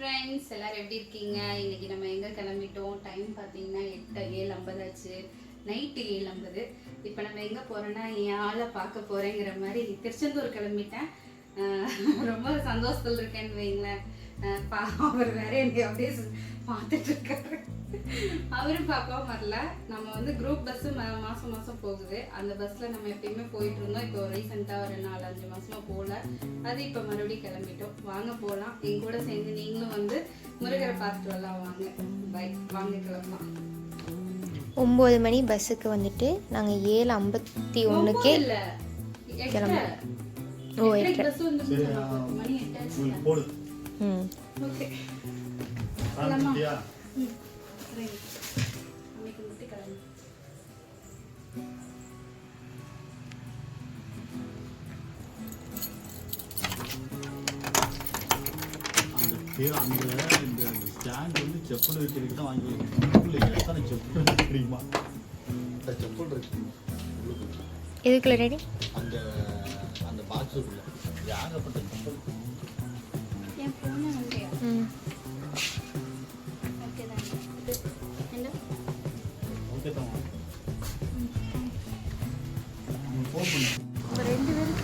Friends எல்லாரும் எப்படி இருக்கீங்க? இன்னைக்கு நம்ம எங்க கிளம்பிட்டோம்? டைம் பார்த்தீங்கன்னா எட்டு ஏழு ஐம்பது ஆச்சு. நைட்டு ஏழு ஐம்பது. இப்போ நம்ம எங்கே போகிறோன்னா என் ஆளை பார்க்க போகிறேங்கிற மாதிரி திருச்செந்தூர் கிளம்பிட்டேன். ரொம்ப சந்தோஷத்தில் இருக்கேன்னு வைங்களேன். பா அவர் வேற என்னை அப்படியே பார்த்துட்டு இருக்காரு அவரும் பாப்பாவும் வரல. நம்ம வந்து குரூப் பஸ் மாசம் மாசம் போகுது. அந்த பஸ்ல நம்ம எப்பயுமே போயிட்டு இருந்தோம் இப்போ ரீசெண்டா ஒரு நாலு அஞ்சு மாசமா போகல. அது இப்போ மறுபடியும் கிளம்பிட்டோம். வாங்க போகலாம் என் கூட சேர்ந்து நீங்களும் வந்து முருகரை பார்த்துட்டு வரலாம். வாங்க. பை வாங்க கிளம்பலாம். ஒம்பது மணி பஸ்ஸுக்கு வந்துட்டு நாங்கள் ஏழு ஐம்பத்தி ஒன்றுக்கே. கிளம்புறோம். ஓ, போடு. ம். ஓகே. கிளம்பு. அந்த இந்த ஸ்டாண்ட் வந்து செப்பல் வைக்கிறதுக்கு தான் வாங்கி வைக்கணும் உள்ள எத்தனை செப்பல் தெரியுமா? அந்த செப்பல் இருக்கு. எதுக்குள்ள ரெடி அந்த அந்த பாக்ஸுக்குள்ள ஏகப்பட்ட செப்பல் என் phone அ ஃபோன் ரெண்டு பேரும்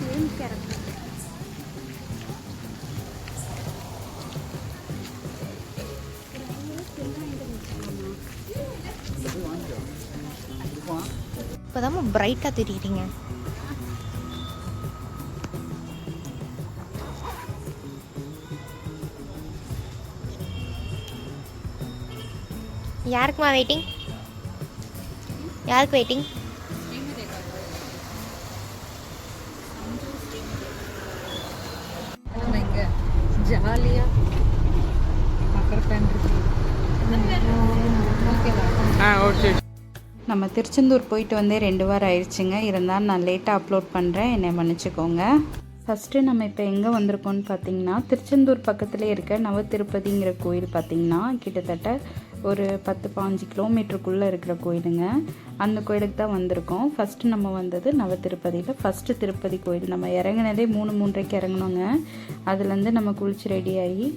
பிரைட்டாக தெரியுறீங்க யாருக்குமா வெயிட்டிங் யாருக்கு வெயிட்டிங் ஸ்ரீமதி அக்கா நம்ம இங்க ஜாலியா நம்ம திருச்செந்தூர் போயிட்டு வந்தே ரெண்டு வாரம் ஆயிடுச்சுங்க. இருந்தாலும் நான் லேட்டாக அப்லோட் பண்ணுறேன் என்னை மன்னிச்சுக்கோங்க. ஃபஸ்ட்டு நம்ம இப்போ எங்கே வந்திருக்கோம்னு பார்த்தீங்கன்னா திருச்செந்தூர் பக்கத்துலேயே இருக்க நவ திருப்பதிங்கிற கோயில் பார்த்தீங்கன்னா கிட்டத்தட்ட ஒரு பத்து பாஞ்சு கிலோமீட்டருக்குள்ளே இருக்கிற கோயிலுங்க. அந்த கோயிலுக்கு தான் வந்திருக்கோம். ஃபஸ்ட்டு நம்ம வந்தது நவ திருப்பதியில் ஃபஸ்ட்டு திருப்பதி கோயில். நம்ம இறங்குனதே மூணு மூன்றைக்கு இறங்குனோங்க. அதுலேருந்து நம்ம குளிச்சு ரெடி ஆகி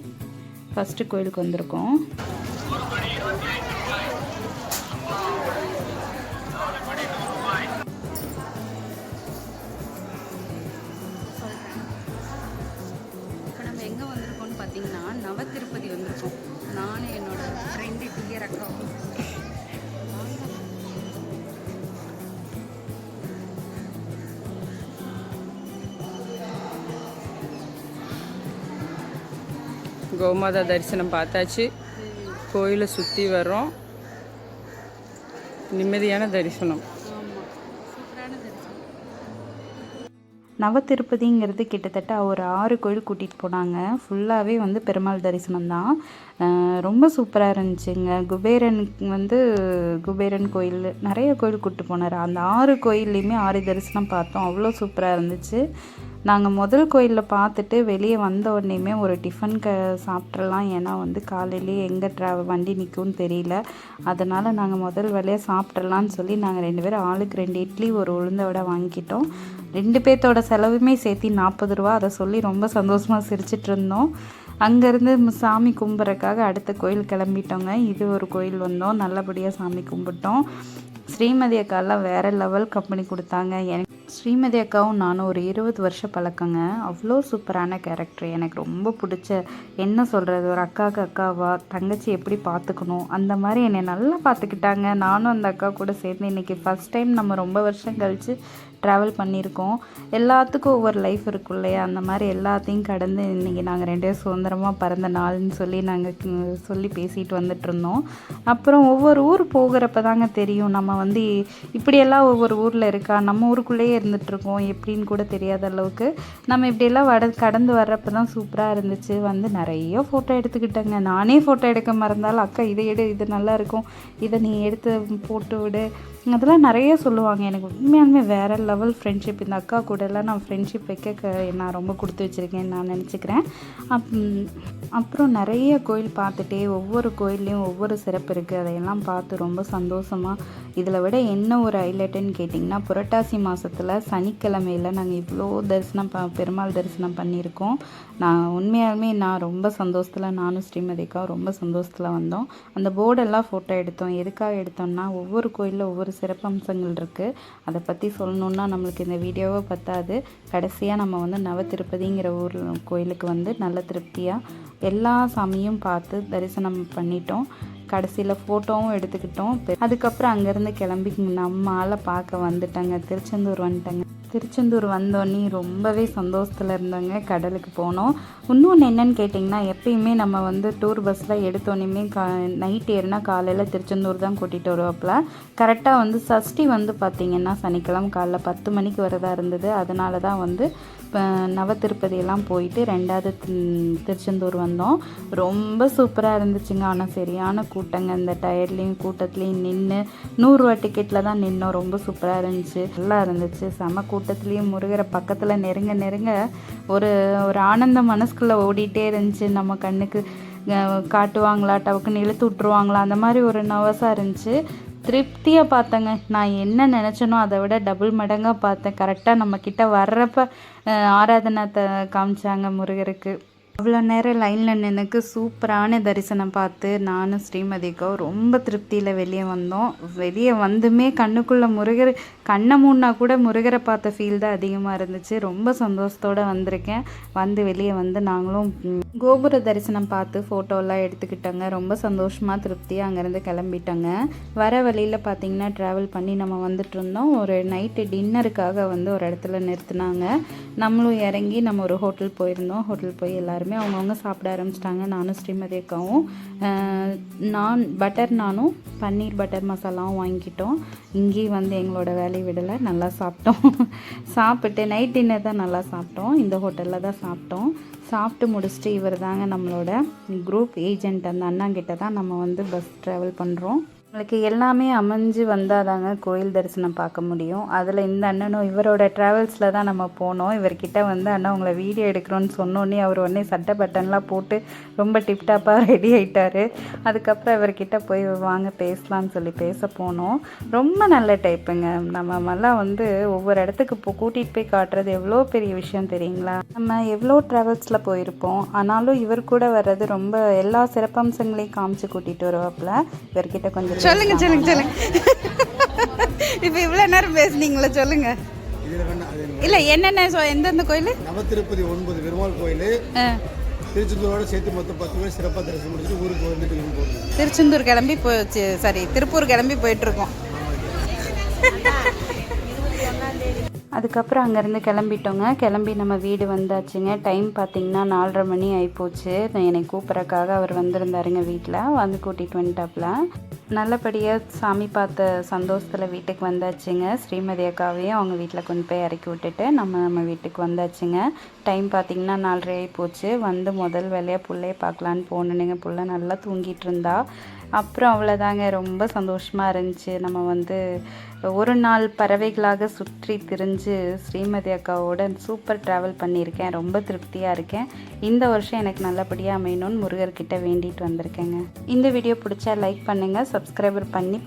ஃபஸ்ட்டு கோயிலுக்கு வந்திருக்கோம். நம்ம எங்கே வந்திருக்கோம்னு பார்த்தீங்கன்னா நவ திருப்பதி வந்து கோமாதா தரிசனம் பார்த்தாச்சு. கோயிலை சுற்றி வர்றோம். நிம்மதியான தரிசனம். நவ திருப்பதிங்கிறது கிட்டத்தட்ட ஒரு ஆறு கோயில் கூட்டிகிட்டு போனாங்க. ஃபுல்லாகவே வந்து பெருமாள் தரிசனம் தான். ரொம்ப சூப்பராக இருந்துச்சுங்க. குபேரன் வந்து குபேரன் கோயில் நிறைய கோயில் கூப்பிட்டு போனார். அந்த ஆறு கோயில்லையுமே ஆறு தரிசனம் பார்த்தோம். அவ்வளோ சூப்பராக இருந்துச்சு. நாங்கள் முதல் கோயிலில் பார்த்துட்டு வெளியே வந்த உடனேயுமே ஒரு டிஃபன் க சாப்பிட்றலாம் ஏன்னா வந்து காலையிலேயே எங்கே ட்ரா வண்டி நிற்கும்னு தெரியல. அதனால் நாங்கள் முதல் வேலையாக சாப்பிட்றலான்னு சொல்லி நாங்கள் ரெண்டு பேரும் ஆளுக்கு ரெண்டு இட்லி ஒரு உளுந்த வடை வாங்கிக்கிட்டோம். ரெண்டு பேர்த்தோட செலவுமே சேர்த்து நாற்பது ரூபா. அதை சொல்லி ரொம்ப சந்தோஷமாக சிரிச்சிட்டு இருந்தோம். அங்கேருந்து சாமி கும்பிட்றக்காக அடுத்த கோயில் கிளம்பிட்டோங்க. இது ஒரு கோயில் வந்தோம். நல்லபடியாக சாமி கும்பிட்டோம். ஸ்ரீமதி அக்காலாம் வேறு லெவல் கம்பெனி கொடுத்தாங்க. எனக்கு ஸ்ரீமதி அக்காவும் நானும் ஒரு இருபது வருஷம் பழக்கங்க. அவ்வளோ சூப்பரான கேரக்டர் எனக்கு ரொம்ப பிடிச்ச என்ன சொல்கிறது ஒரு அக்காவுக்கு அக்காவா? தங்கச்சி எப்படி பார்த்துக்கணும் அந்த மாதிரி என்னை நல்லா பார்த்துக்கிட்டாங்க நானும் அந்த அக்கா கூட சேர்ந்து இன்றைக்கி ஃபஸ்ட் டைம் நம்ம ரொம்ப வருஷம் கழித்து ட்ராவல் பண்ணியிருக்கோம். எல்லாத்துக்கும் ஒவ்வொரு லைஃப் இருக்கும் இல்லையா? அந்த மாதிரி எல்லாத்தையும் கடந்து இன்றைக்கி நாங்கள் ரெண்டு பேரும் சுதந்திரமாக பிறந்த நாள்னு சொல்லி நாங்கள் சொல்லி பேசிட்டு வந்துட்டுருந்தோம் அப்புறம் ஒவ்வொரு ஊர் போகிறப்ப தாங்க தெரியும். நம்ம வந்து இப்படியெல்லாம் ஒவ்வொரு ஊரில் இருக்கா? நம்ம ஊருக்குள்ளேயே இருந்துகிட்ருக்கோம் எப்படின்னு கூட தெரியாத அளவுக்கு நம்ம இப்படியெல்லாம் வட கடந்து வர்றப்ப தான் சூப்பராக இருந்துச்சு. வந்து நிறைய ஃபோட்டோ எடுத்துக்கிட்டேங்க. நானே ஃபோட்டோ எடுக்க மறந்தாலும் அக்கா இதை எடு இது நல்லா இருக்கும். இதை நீ எடுத்து போட்டு விடு. அதெல்லாம் நிறைய சொல்லுவாங்க. எனக்கு உண்மையாலுமே வேற லெவல் ஃப்ரெண்ட்ஷிப் இந்த அக்கா கூடலாம் நான் ஃப்ரெண்ட்ஷிப் வைக்க க- நான் ரொம்ப கொடுத்து வச்சுருக்கேன் நான் நினச்சிக்கிறேன். அப் அப்புறம் நிறைய கோயில் பார்த்துட்டே ஒவ்வொரு கோயில்லையும் ஒவ்வொரு சிறப்பு இருக்குது அதையெல்லாம் பார்த்து ரொம்ப சந்தோஷமாக இதில் விட என்ன ஒரு ஹைலைட்டுன்னு கேட்டிங்கன்னா புரட்டாசி மாதத்தில் சனிக்கிழமையில் நாங்கள் இவ்வளோ தரிசனம் ப பெருமாள் தரிசனம் பண்ணியிருக்கோம். நான் உண்மையாலுமே நான் ரொம்ப சந்தோஷத்தில் நானும் ஸ்ரீமதிக்கா ரொம்ப சந்தோஷத்தில் வந்தோம். அந்த போர்டெல்லாம் ஃபோட்டோ எடுத்தோம். எதுக்காக எடுத்தோம்னா ஒவ்வொரு கோயிலில் ஒவ்வொரு சிறப்பம்சங்கள் இருக்குது அதை பற்றி சொல்லணுன்னா நம்மளுக்கு இந்த வீடியோவை பத்தாது. கடைசியாக நம்ம வந்து நவ திருப்பதிங்கிற ஊர் கோயிலுக்கு வந்து நல்ல திருப்தியாக எல்லா சாமியும் பார்த்து தரிசனம் பண்ணிட்டோம். கடைசியில் ஃபோட்டோவும் எடுத்துக்கிட்டோம். அதுக்கப்புறம் அங்கேருந்து கிளம்பி நம்ம ஆளை பார்க்க வந்துட்டாங்க. திருச்செந்தூர் வந்துட்டாங்க. திருச்செந்தூர் வந்தோன்னே ரொம்பவே சந்தோஷத்தில் இருந்தோங்க கடலுக்கு போனோம். இன்னொன்று என்னன்னு கேட்டிங்கன்னா எப்பயுமே நம்ம வந்து டூர் பஸ்ஸில் எடுத்தோன்னே கா நைட் ஏறினா காலையில் திருச்செந்தூர் தான் கூட்டிகிட்டு வருவாப்பில். கரெக்டாக வந்து சஷ்டி வந்து பார்த்திங்கன்னா சனிக்கிழமை காலைல பத்து மணிக்கு வரதா இருந்தது. அதனால தான் வந்து இப்போ நவ திருப்பதியெல்லாம் போயிட்டு ரெண்டாவது தி- திருச்செந்தூர் வந்தோம். ரொம்ப சூப்பராக இருந்துச்சுங்க. ஆனால் சரியான கூட்டங்க. இந்த டயர்லேயும் கூட்டத்துலேயும் நின்று நூறுரூவா டிக்கெட்டில் தான் நின்னோம். ரொம்ப சூப்பராக இருந்துச்சு. நல்லா இருந்துச்சு. செம கூட்டத்துலேயும் முருகரை பக்கத்தில் நெருங்க நெருங்க ஒரு ஒரு ஆனந்த மனசுக்குள்ளே ஓடிட்டே இருந்துச்சு. நம்ம கண்ணுக்கு காட்டுவாங்களா டவுக்குன்னு இழுத்து விட்ருவாங்களா அந்த மாதிரி ஒரு நவசாக இருந்துச்சு. திருப்தியாக பார்த்தேங்க. நான் என்ன நினச்சேனோ அதை விட டபுள் மடங்காக பார்த்தேன். கரெக்டாக நம்மக்கிட்ட வர்றப்ப ஆராதனத்தை ஆராதனை த காமிச்சாங்க முருகருக்கு. அவ்வளோ நேரம் லைனில் நின்றுக்கு சூப்பரான தரிசனம் பார்த்து நானும் ஸ்ரீமதிக்கோ ரொம்ப திருப்தியில் வெளியே வந்தோம். வெளியே வந்துமே கண்ணுக்குள்ளே முருகர் கண்ணை மூடினா கூட முருகரை பார்த்த ஃபீல் தான் அதிகமாக இருந்துச்சு. ரொம்ப சந்தோஷத்தோடு வந்திருக்கேன். வந்து வெளியே வந்து நாங்களும் கோபுர தரிசனம் பார்த்து ஃபோட்டோலாம் எடுத்துக்கிட்டோங்க. ரொம்ப சந்தோஷமாக திருப்தியாக அங்கேருந்து கிளம்பிட்டோங்க. வர வழியில் பார்த்தீங்கன்னா ட்ராவல் பண்ணி நம்ம வந்துட்டுருந்தோம் ஒரு நைட்டு டின்னருக்காக வந்து ஒரு இடத்துல நிறுத்தினாங்க. நம்மளும் இறங்கி நம்ம ஒரு ஹோட்டல் போயிருந்தோம். ஹோட்டல் போய் எல்லாருமே அவங்கவுங்க சாப்பிட ஆரம்பிச்சிட்டாங்க. நானும் ஸ்ரீமதி அக்காவும். நான் பட்டர் நானும் பன்னீர் பட்டர் மசாலாவும் வாங்கிக்கிட்டோம். இங்கேயும் வந்து எங்களோட வேலையை விடலை. நல்லா சாப்பிட்டோம். சாப்பிட்டு நைட் டின்னர் தான் நல்லா சாப்பிட்டோம். இந்த ஹோட்டலில் தான் சாப்பிட்டோம். சாப்பிட்டு முடிச்சுட்டு இவர் தாங்க நம்மளோட குரூப் ஏஜென்ட் அந்த அண்ணாங்கிட்ட தான் நம்ம வந்து பஸ் ட்ராவல் பண்ணுறோம் உங்களுக்கு எல்லாமே அமைஞ்சு வந்தால் தாங்க கோயில் தரிசனம் பார்க்க முடியும். அதில் இந்த அண்ணனும் இவரோட ட்ராவல்ஸில் தான் நம்ம போனோம். இவர்கிட்ட வந்து அண்ணா உங்களை வீடியோ எடுக்கிறோன்னு சொன்னோன்னே அவர் உடனே சட்டை பட்டன்லாம் போட்டு ரொம்ப டிப்டாப்பாக ரெடி ஆகிட்டார் அதுக்கப்புறம் இவர்கிட்ட போய் வாங்க பேசலாம்னு சொல்லி பேச போனோம். ரொம்ப நல்ல டைப்புங்க நம்ம எல்லாம் வந்து ஒவ்வொரு இடத்துக்கு இப்போ கூட்டிகிட்டு போய் காட்டுறது எவ்வளோ பெரிய விஷயம் தெரியுங்களா? நம்ம எவ்வளோ ட்ராவல்ஸில் போயிருப்போம். ஆனாலும் இவர் கூட வர்றது ரொம்ப எல்லா சிறப்பம்சங்களையும் காமிச்சு கூட்டிகிட்டு வருவாப்புல. இவர்கிட்ட கொஞ்சம் சொல்லுங்க சொல்லுங்க சொல்லுங்க. இப்போ இவ்வளோ நேரம் பேசுனீங்களா சொல்லுங்க. இல்லை என்னென்ன எந்தெந்த கோயில்? நவத்திருப்பதி ஒன்பது பெருமாள் கோயில். திருச்செந்தூரோட சேர்த்து மொத்தம் பத்து பேர் சிறப்பாக தரிசனம் முடிச்சுட்டு ஊருக்கு வந்துட்டு போகணும். திருச்செந்தூர் கிளம்பி போச்சு. சாரி திருப்பூர் கிளம்பி போயிட்டுருக்கோம். அதுக்கப்புறம் அங்கேருந்து கிளம்பிட்டோங்க. கிளம்பி நம்ம வீடு வந்தாச்சுங்க. டைம் பார்த்தீங்கன்னா நாலரை மணி ஆகிப்போச்சு என்னை கூப்பிட்றக்காக அவர் வந்திருந்தாருங்க வீட்டில். வந்து கூட்டிகிட்டு வந்துட்டாப்புல. நல்லபடியாக சாமி பார்த்த சந்தோஷத்தில் வீட்டுக்கு வந்தாச்சுங்க. ஸ்ரீமதி அக்காவையும் அவங்க வீட்டில் கொண்டு போய் இறக்கி விட்டுட்டு நம்ம நம்ம வீட்டுக்கு வந்தாச்சுங்க. டைம் பார்த்தீங்கன்னா நாலரை ஆகி போச்சு. வந்து முதல் வேலையாக பிள்ளைய பார்க்கலான்னு போனேனுங்க பிள்ளை நல்லா தூங்கிட்டு இருந்தா. அப்புறம் அவ்வளோதாங்க ரொம்ப சந்தோஷமாக இருந்துச்சு. நம்ம வந்து ஒரு நாள் பறவைகளாக சுற்றி திரிஞ்சு ஸ்ரீமதி அக்காவோட சூப்பர் ட்ராவல் பண்ணியிருக்கேன். ரொம்ப திருப்தியாக இருக்கேன். இந்த வருஷம் எனக்கு நல்லபடியாக அமையணும்னு முருகர்கிட்ட வேண்டிட்டு வந்திருக்கேங்க. இந்த வீடியோ பிடிச்சா லைக் பண்ணுங்கள் சப்ஸ்கிரைபர் பண்ணி